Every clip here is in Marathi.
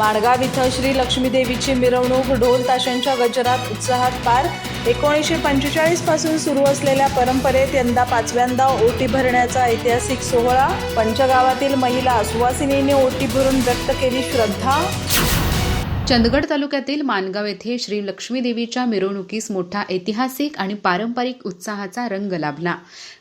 माणगाव इथं श्री लक्ष्मीदेवीची मिरवणूक ढोल ताशांच्या गजरात उत्साहात पार. एकोणीसशे पंचेचाळीसपासून सुरू असलेल्या परंपरेत यंदा पाचव्यांदा ओटी भरण्याचा ऐतिहासिक सोहळा. पंचगावातील महिला सुवासिनीने ओटी भरून व्यक्त केली श्रद्धा. चंदगड तालुक्यातील मानगाव येथे श्री लक्ष्मीदेवीच्या मिरवणुकीस मोठा ऐतिहासिक आणि पारंपरिक उत्साहाचा रंग लाभला.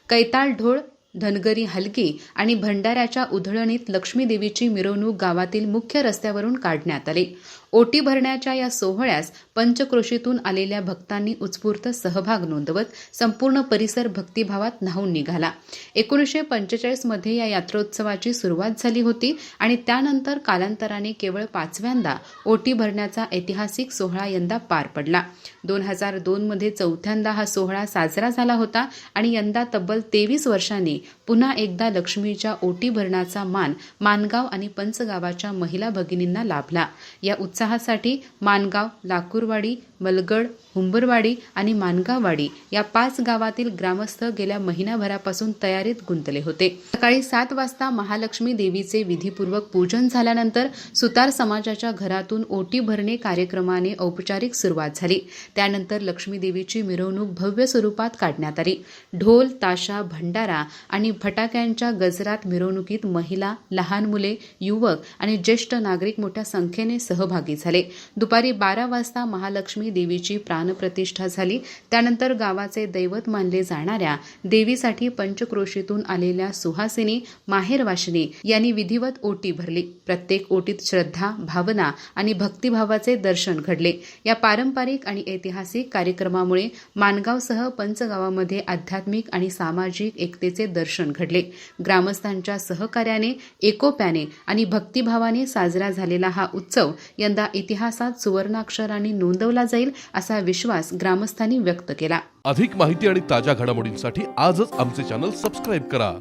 कैताळ ढोळ धनगरी हलकी आणि भंडाऱ्याच्या उधळणीत लक्ष्मी देवीची मिरवणूक गावातील मुख्य रस्त्यावरून काढण्यात आली. ओटी भरण्याच्या या सोहळ्यास पंचक्रोशीतून आलेल्या भक्तांनी उत्स्फूर्त सहभाग नोंदवत संपूर्ण परिसर भक्तिभावात न्हावून निघाला. एकोणीसशे पंचेचाळीसमध्ये या यात्रोत्सवाची सुरुवात झाली होती आणि त्यानंतर कालांतराने केवळ पाचव्यांदा ओटी भरण्याचा ऐतिहासिक सोहळा यंदा पार पडला. दोन हजार दोनमध्ये चौथ्यांदा हा सोहळा साजरा झाला होता आणि यंदा तब्बल तेवीस वर्षांनी पुन्हा एकदा लक्ष्मीच्या ओटी भरण्याचा मान मानगाव आणि पंचगावाच्या महिला भगिनींना लाभला. या उत्साहासाठी मानगाव लाकूर लाकूरवाडी मलगड हुंबरवाडी आणि मानगाववाडी या पाच गावातील ग्रामस्थ गेल्या महिनाभरापासून तयारीत गुंतले होते. सकाळी सात वाजता महालक्ष्मी देवीचे विधीपूर्वक पूजन झाल्यानंतर सुतार समाजाच्या घरातून ओटी भरणे कार्यक्रमाने औपचारिक सुरुवात झाली. त्यानंतर लक्ष्मी देवीची मिरवणूक भव्य स्वरूपात काढण्यात आली. ढोल ताशा भंडारा आणि फटाक्यांच्या गजरात मिरवणुकीत महिला लहान मुले युवक आणि ज्येष्ठ नागरिक मोठ्या संख्येने सहभागी झाले. दुपारी बारा वाजता महालक्ष्मी देवीची प्राणप्रतिष्ठा झाली. त्यानंतर गावाचे दैवत मानले जाणाऱ्या देवीसाठी पंचक्रोशीतून आलेल्या सुहासिनी माहेरवाशिनी यांनी विधिवत ओटी भरली. प्रत्येक ओटीत श्रद्धा भावना आणि भक्तिभावाचे दर्शन घडले. या पारंपरिक आणि ऐतिहासिक कार्यक्रमामुळे मानगावसह पंचगावामध्ये आध्यात्मिक आणि सामाजिक एकतेचे दर्शन घडले. ग्रामस्थांच्या सहकार्याने एकोप्याने आणि भक्तिभावाने साजरा झालेला हा उत्सव यंदा इतिहासात सुवर्णाक्षरांनी नोंदवला जाईल असा विश्वास ग्रामस्थांनी व्यक्त केला. अधिक माहिती आणि ताज्या घडामोडींसाठी आजच आमचे चॅनल सबस्क्राईब करा.